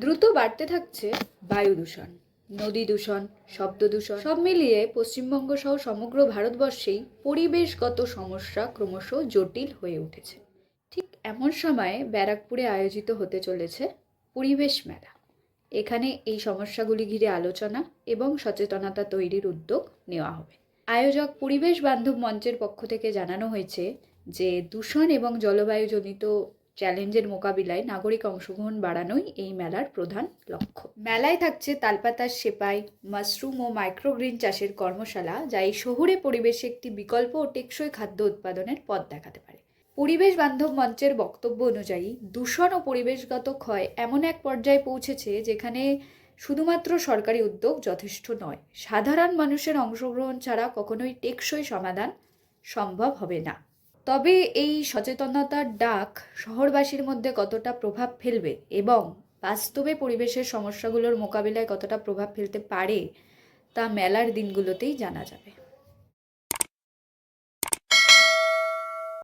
দ্রুত বাড়তে থাকছে বায়ু দূষণ, নদী দূষণ, শব্দ দূষণ, সব মিলিয়ে পশ্চিমবঙ্গ সহ সমগ্র ভারতবর্ষেই পরিবেশগত সমস্যা ক্রমশ জটিল হয়ে উঠেছে। ঠিক এমন সময়ে ব্যারাকপুরে আয়োজিত হতে চলেছে পরিবেশ মেলা। এখানে এই সমস্যাগুলি ঘিরে আলোচনা এবং সচেতনতা তৈরির উদ্যোগ নেওয়া হবে। আয়োজক পরিবেশ বান্ধব মঞ্চের পক্ষ থেকে জানানো হয়েছে যে, দূষণ এবং জলবায়ুজনিত চ্যালেঞ্জের মোকাবিলায় নাগরিক অংশগ্রহণ বাড়ানোই এই মেলার প্রধান লক্ষ্য। মেলায় থাকছে তালপাতার সেপাই, মাশরুম ও মাইক্রোগ্রিন চাষের কর্মশালা, যা এই শহুরে পরিবেশে একটি বিকল্প ও টেকসই খাদ্য উৎপাদনের পথ দেখাতে পারে। পরিবেশ বান্ধব মঞ্চের বক্তব্য অনুযায়ী, দূষণ ও পরিবেশগত ক্ষয় এমন এক পর্যায়ে পৌঁছেছে যেখানে শুধুমাত্র সরকারি উদ্যোগ যথেষ্ট নয়। সাধারণ মানুষের অংশগ্রহণ ছাড়া কখনোই টেকসই সমাধান সম্ভব হবে না। তবে এই সচেতনতার ডাক শহরবাসীর মধ্যে কতটা প্রভাব ফেলবে এবং বাস্তবে পরিবেশের সমস্যাগুলোর মোকাবিলায় কতটা প্রভাব ফেলতে পারে তা মেলার দিনগুলোতেই জানা যাবে।